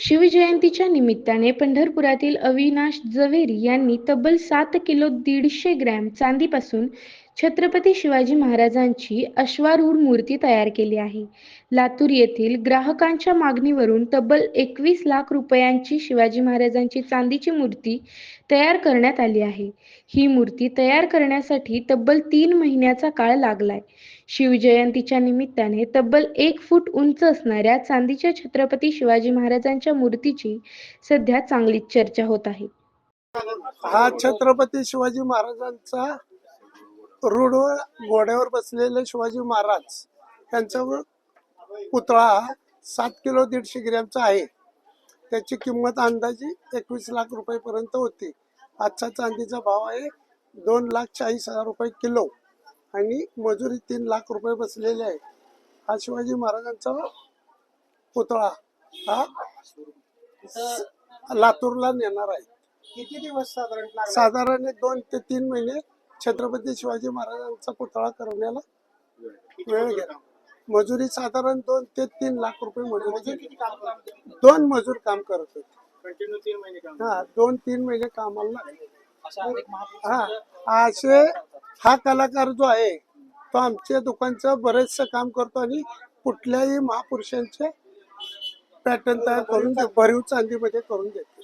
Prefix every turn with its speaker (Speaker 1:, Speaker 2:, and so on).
Speaker 1: शिवजयंतीच्या निमित्ताने पंढरपुरातील अविनाश जवेरी यांनी तब्बल सात किलो दीडशे ग्रॅम चांदीपासून छत्रपती शिवाजी महाराजांची अश्वारूढ मूर्ती तयार केली आहे. लातूर येथील ग्राहकांच्या मागणीवरून तब्बल एकवीस लाख रुपयांची शिवाजी महाराजांची चांदीची मूर्ती तयार करण्यात आली आहे. ही मूर्ती तयार करण्यासाठी तब्बल तीन महिन्याचा काळ लागलाय. शिवजयंतीच्या निमित्ताने तब्बल एक फूट उंच असणाऱ्या चांदीच्या छत्रपती शिवाजी महाराजांच्या मूर्तीची सध्या चांगलीच चर्चा होत आहे.
Speaker 2: हा छत्रपती शिवाजी महाराजांचा रूढ घोड्यावर बसलेले शिवाजी महाराज यांच्यावर पुतळा सात किलो दीडशे ग्रॅमचा आहे. त्याची किंमत अंदाजे एकवीस लाख रुपयेपर्यंत होती. आजचा चांदीचा भाव आहे दोन लाख चाळीस हजार रुपये किलो आणि मजुरी तीन लाख रुपये बसलेले आहे. हा शिवाजी महाराजांचा पुतळा हा लातूरला नेणार आहे.
Speaker 3: किती दिवस साधारण
Speaker 2: दोन ते तीन महिने छत्रपती शिवाजी महाराजांचा पुतळा करण्याला वेळ गेला. मजुरी साधारण दोन ते तीन लाख रुपये
Speaker 3: मजूर?
Speaker 2: दोन मजूर काम करत होते.
Speaker 3: कंटिन्यू तीन महिने काम
Speaker 2: हा दोन तीन महिने कामाला हा असे हा कलाकार जो आहे तो आमच्या दुकानचं बरेचसं काम करतो आणि कुठल्याही महापुरुषांचे पॅटर्न तयार करून भरीव चांदीमध्ये करून देतो.